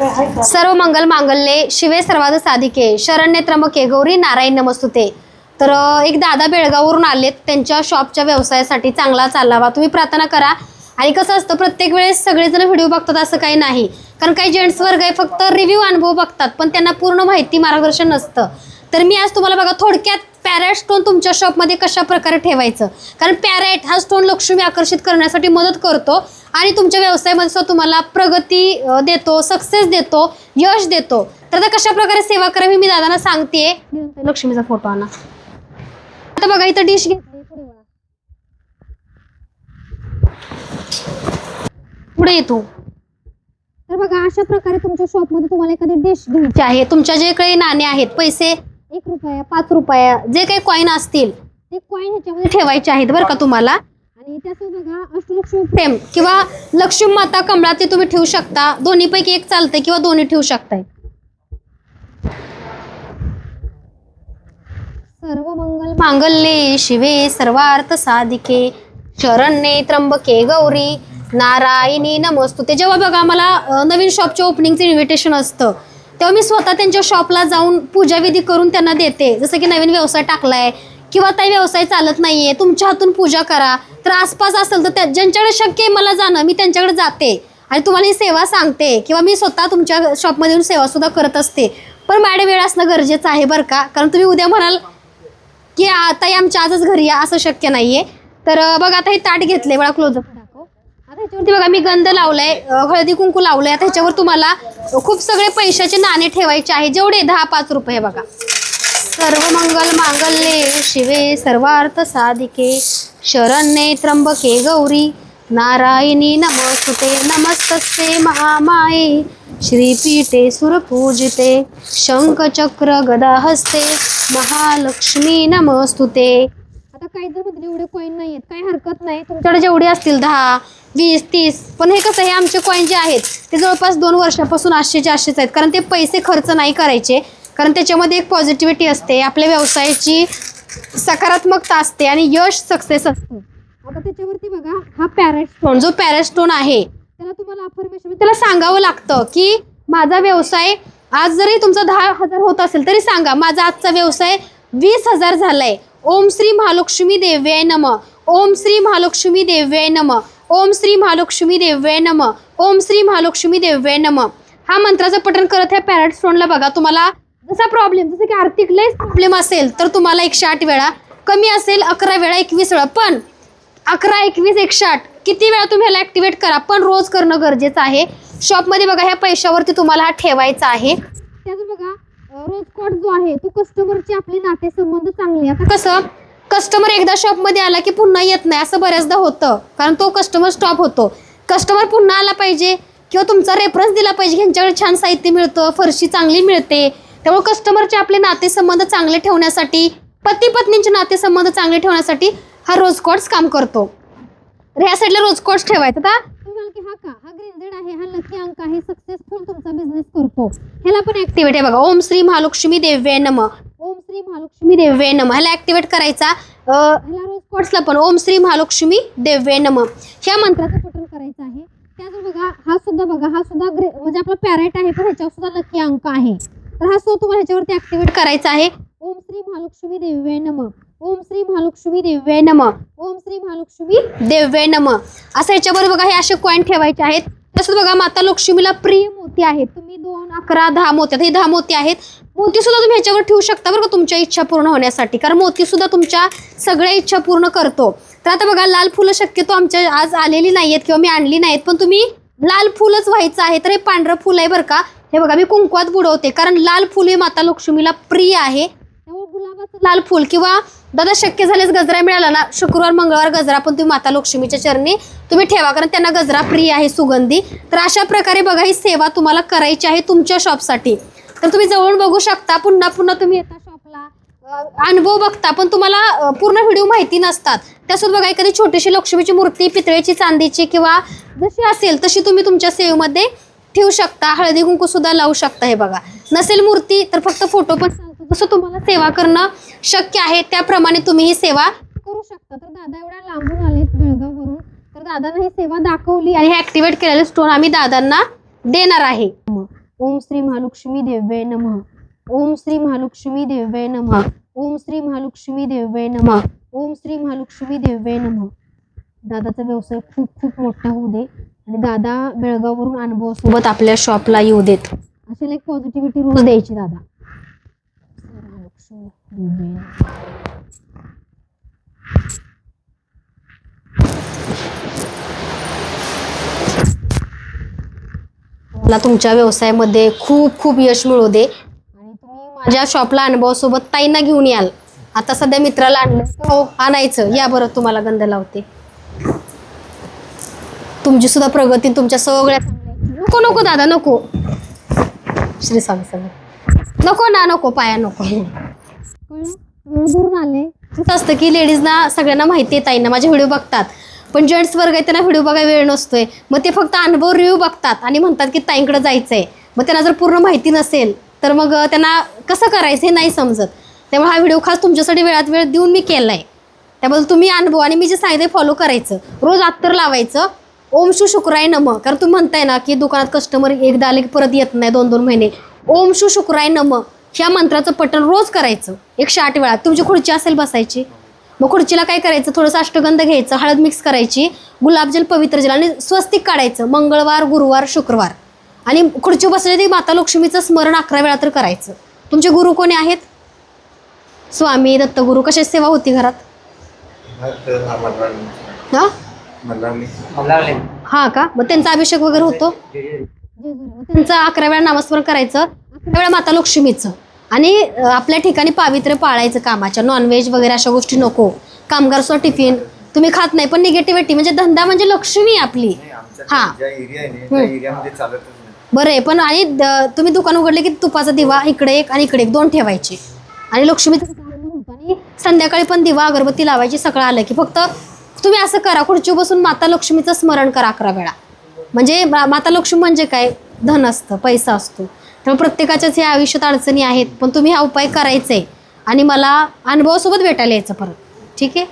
सर्व मंगल मांगल्ये शिवे सर्वाद साधिके शरण्य त्र्यंबके गौरी नारायण नमस्तुते. तर एक दादा बेळगाववरून आलेत त्यांच्या शॉपच्या व्यवसायासाठी चांगला चालावा तुम्ही प्रार्थना करा. आणि कसं असतं प्रत्येक वेळेस सगळेजण व्हिडिओ बघतात असं काही नाही. कारण काही जेंट्स वर्ग आहे फक्त रिव्ह्यू अनुभव बघतात पण त्यांना पूर्ण माहिती मार्गदर्शन नसतं. तर मी आज तुम्हाला बघा थोडक्यात पॅरेट स्टोन तुमच्या शॉपमध्ये कशा प्रकारे ठेवायचं? कारण पॅरेट हा स्टोन लक्ष्मी आकर्षित करण्यासाठी मदत करतो आणि तुमच्या व्यवसायामध्ये सुद्धा तुम्हाला प्रगती देतो सक्सेस देतो यश देतो. तर आता कशा प्रकारे सेवा करावी मी दादांना सांगते. लक्ष्मीचा फोटो आणा. आता बघा इथं डिश घेतली. पुढे पुढे येतो तर बघा अशा प्रकारे तुमच्या शॉपमध्ये तुम्हाला एखादी डिश घ्यायची आहे. तुमच्या जे काही नाणे आहेत पैसे एक रुपया पाच रुपया जे काही कॉईन असतील ते कॉईन ह्याच्यामध्ये ठेवायचे आहेत बरं का तुम्हाला. आणि त्याचं बघा अष्टलक्ष्मी प्रेम किंवा लक्ष्मी माता कमळा ते तुम्ही ठेवू शकता. दोन्हीपैकी एक चालतंय किंवा दोन्ही ठेवू शकताय. सर्व मंगल मांगल्ये शिवे सर्वार्थ साधिके. शरण्ये त्र्यंबके गौरी. नारायणी नमस्तुते जेव्हा बघा मला नवीन शॉपच्या ओपनिंगचं इन्व्हिटेशन असतं. तेव्हा मी स्वतः त्यांच्या शॉपला जाऊन पूजाविधी करून त्यांना देते. जसं की नवीन व्यवसाय टाकलाय किंवा काही व्यवसाय चालत नाहीये तुमच्या हातून पूजा करा. तर आसपास असेल तर त्या ज्यांच्याकडे शक्य आहे मला जाणं मी त्यांच्याकडे जाते. आणि तुम्हाला ही सेवा सांगते किंवा मी स्वतः तुमच्या शॉपमध्ये येऊन सेवासुद्धा करत असते. पण मॅडम वेळ असणं गरजेचं आहे बरं का? कारण तुम्ही उद्या म्हणाल की आता आमच्या आजच घरी या असं शक्य नाही आहे तर बघा आता हे ताट घेतले मला क्लोजअप दाखव बघा मी गंध लावलाय अं, हळदी कुंकू लावलंय. आता ह्याच्यावर तुम्हाला खूप सगळे पैशाचे नाणे ठेवायचे आहे. जेवढे दहा पाच रुपये बघा. सर्व मंगल मांगल्ये शिवे सर्वार्थ साधिके शरण्ये त्र्यंबके गौरी नारायणी नमस्तुते नमस्तस्ते महामाये श्रीपीठे सुरपूजिते शंखचक्र गदाहस्ते महालक्ष्मी नमस्तुते. आता काही जर म्हटले एवढे कॉईन नाही आहेत काही हरकत नाही. तुमच्याकडे जेवढे असतील दहा वीस तीस. पण हे कसं हे आमचे कॉईन जे आहेत ते जवळपास दोन वर्षापासून आठशेचे आठशेच आहेत. कारण ते पैसे खर्च नाही करायचे. कारण त्याच्यामध्ये एक पॉझिटिव्हिटी असते. आपल्या व्यवसायाची सकारात्मकता असते आणि यश सक्सेस असतं. आता त्याच्यावरती बघा हा पॅरेट स्टोन जो पॅरेट स्टोन आहे त्याला तुम्हाला अफर्मेशन त्याला सांगावं लागतं की माझा व्यवसाय आज जरी तुमचा दहा हजार होत असेल तरी सांगा माझा आजचा व्यवसाय वीस हजार झालाय. ओम श्री महालक्ष्मी देव्याय नम. ओम श्री महालक्ष्मी देव्याय नम. ओम श्री महालक्ष्मी देव्य नम. ओम श्री महालक्ष्मी देव्य नम. हा मंत्राचं पठण करत ह्या पॅरेट स्टोनला बघा. तुम्हाला जसा प्रॉब्लेम जसं की आर्थिक लयच प्रॉब्लेम असेल तर तुम्हाला एकशे आठ वेळा. कमी असेल अकरा वेळा एकवीस वेळा. पण अकरा एकवीस एकशे आठ किती वेळा तुम्ही ह्याला ॲक्टिवेट करा? पण रोज करणं गरजेचं आहे. शॉपमध्ये बघा ह्या पैशावरती तुम्हाला हा ठेवायचा आहे. त्याचं बघा रोज कोट जो आहे तो कस्टमरचे आपले नातेसंबंध चांगले आता कसं? कस्टमर एकदा शॉपमध्ये आला की पुन्हा येत नाही असं बऱ्याचदा होतं. कारण तो कस्टमर स्टॉप होतो. कस्टमर पुन्हा आला पाहिजे किंवा तुमचा रेफरन्स दिला पाहिजे ह्यांच्याकडे छान साहित्य मिळतं फरशी चांगली मिळते. त्यामुळे कस्टमरचे आपले नातेसंबंध चांगले ठेवण्यासाठी पती पत्नींचे नातेसंबंध चांगले ठेवण्यासाठी हा रोज कॉड्स काम करतो. तर ह्या साईडला रोज कॉड्स ठेवायचा का तुम्ही हा का? हा ग्रीन आहे हा लकी अंक आहे सक्सेसफुल तुमचा बिझनेस करतो. ह्याला पण ऍक्टिव्हिटी आहे बघा. ओम श्री महालक्ष्मी देव्य नम. महालक्ष्मी देव्य नम. ह्याला ऍक्टिव्हेट करायचा ह्याला रोज पण. ओम श्री महालक्ष्मी देव्य नम. ह्या मंत्राचं पठण करायचं आहे. त्याच बघा हा सुद्धा बघा हा सुद्धा ग्रे म्हणजे आपला पॅरेट आहे पण ह्याच्यावर सुद्धा लकी अंक आहे. तर हा सुद्धा तुम्हाला ह्याच्यावरती ऍक्टिव्हेट करायचा आहे. ओम श्री महालक्ष्मी देव्य नम. ओम श्री महालक्ष्मी देव्य नम. ओम श्री महालक्ष्मी देव्य नम. असं ह्याच्यावर बघा हे असे कॉईन ठेवायचे आहेत. तसंच बघा माता लक्ष्मीला प्रिय मोती आहेत. तुम्ही दोन अकरा दहा मोती हे दहा मोती आहेत. मोती सुद्धा तुम्ही ह्याच्यावर ठेवू शकता बरं का तुमच्या इच्छा पूर्ण होण्यासाठी. कारण मोती सुद्धा तुमच्या सगळ्या इच्छा पूर्ण करतो. तर आता बघा लाल फुलं शक्यतो आमच्या आज आलेली नाही आहेत किंवा मी आणली नाहीत पण तुम्ही लाल फुलच व्हायचं आहे. तर हे पांढरं फुल आहे बरं का. हे बघा मी कुंकवात बुडवते. कारण लाल फुल हे माता लक्ष्मीला प्रिय आहे. गुलाबाचं लाल फुल किंवा दादा शक्य झाल्यास गजरा मिळाला ना शुक्रवार मंगळवार गजरा पण तुम्ही माता लक्ष्मीच्या चरणी तुम्ही ठेवा कारण त्यांना गजरा प्रिय आहे सुगंधी. तर अशा प्रकारे बघा ही सेवा तुम्हाला करायची आहे तुमच्या शॉपसाठी तर तुम्ही जवळून बघू शकता पुन्हा पुन्हा तुम्ही येता शॉपला अनुभव बघता पण तुम्हाला पूर्ण व्हिडिओ माहिती नसतात. त्यासोबत बघा एखादी छोटीशी लक्ष्मीची मूर्ती पितळेची चांदीची किंवा जशी असेल तशी तुम्ही तुमच्या सेवेमध्ये ठेवू शकता. हळदी कुंकू सुद्धा लावू शकता हे बघा. नसेल मूर्ती तर फक्त फोटो पण जसं तुम्हाला सेवा करणं शक्य आहे त्याप्रमाणे तुम्ही ही सेवा करू शकता. तर दादा एवढ्या लांबून आलेत बेळगाववरून. तर दादांना ही सेवा दाखवली आणि हे ऍक्टिव्हेट केलेले स्टोन आम्ही दादांना देणार आहे. ओम श्री महालक्ष्मी देव्य नमः. ओम श्री महालक्ष्मी देव्य नमः. ओम श्री महालक्ष्मी देव्य नमः. ओम श्री महालक्ष्मी देव्य नमः. दादाचा व्यवसाय खूप खूप मोठा होऊ दे आणि दादा बेळगाववरून अनुभवासोबत आपल्या शॉपला येऊ देत. अशाला एक पॉझिटिव्हिटी रोज द्यायची दादा. श्री महालक्ष्मी मला तुमच्या व्यवसायामध्ये खूप खूप यश मिळू दे. आणि तुम्ही माझ्या शॉपला अनुभवासोबत ताईंना घेऊन याल. आता सध्या मित्राला आणलं. हो आणायचं. या बरं तुम्हाला गंध लावते. तुमची सुद्धा प्रगती तुमच्या सगळ्या नको नको दादा नको. श्री स्वामी नको ना नको पाया नको. दूरून आले. कसं असतं की लेडीजना सगळ्यांना माहिती आहे ताईंना माझे व्हिडिओ बघतात. पण जेंट्स वर्ग आहे त्यांना व्हिडिओ बघायला वेळ नसतोय. मग ते फक्त अनुभव रिव्ह्यू बघतात आणि म्हणतात की ताईंकडे जायचं आहे मग त्यांना जर पूर्ण माहिती नसेल तर मग त्यांना कसं करायचं हे नाही समजत. त्यामुळे हा व्हिडिओ खास तुमच्यासाठी वेळात वेळ देऊन मी केला आहे त्याबद्दल तुम्ही अनुभव आणि मी जे सांगितलं फॉलो करायचं. रोज अत्तर लावायचं. ओम शू शुक्राय नम. कारण तुम्ही म्हणताय ना की दुकानात कस्टमर एकदा आले की परत येत नाही दोन दोन महिने. ओम शू शुक्राय नम. ह्या मंत्राचं पठण रोज करायचं. एकशे आठ वेळा. तुमची खुर्ची असेल बसायची. मग खुर्चीला काय करायचं? थोडंसं अष्टगंध घ्यायचं हळद मिक्स करायची गुलाबजल पवित्र जल आणि स्वस्तिक काढायचं. मंगळवार गुरुवार शुक्रवार. आणि खुर्ची बसली ती माता लक्ष्मीचं स्मरण अकरा वेळा तर करायचं. तुमचे गुरु कोणी आहेत? स्वामी दत्तगुरु कशी सेवा होती घरात? हा? हा का? मग त्यांचा अभिषेक वगैरे होतो? त्यांचं अकरा वेळा नामस्मरण करायचं. वेळा माता लक्ष्मीचं. आणि आपल्या ठिकाणी पावित्र्य पाळायचं कामाच्या नॉनव्हेज वगैरे अशा गोष्टी नको. कामगार सुद्धा टिफिन तुम्ही खात नाही पण निगेटिव्हिटी म्हणजे धंदा म्हणजे लक्ष्मी आपली. हा. बरं आहे पण आणि तुम्ही दुकान उघडले की तुपाचा दिवा इकडे एक आणि इकडे एक दोन ठेवायचे. आणि होतं आणि संध्याकाळी पण दिवा अगरबत्ती लावायची सकाळ आलं की फक्त तुम्ही असं करा खुर्ची बसून माता लक्ष्मीचं स्मरण करा अकरा वेळा. म्हणजे माता लक्ष्मी म्हणजे काय? धन असतं पैसा असतो. त्यामुळे प्रत्येकाच्याच या आयुष्यात अडचणी आहेत पण तुम्ही हा उपाय करायचा आहे आणि मला अनुभवासोबत भेटायला यायचं परत. ठीक आहे?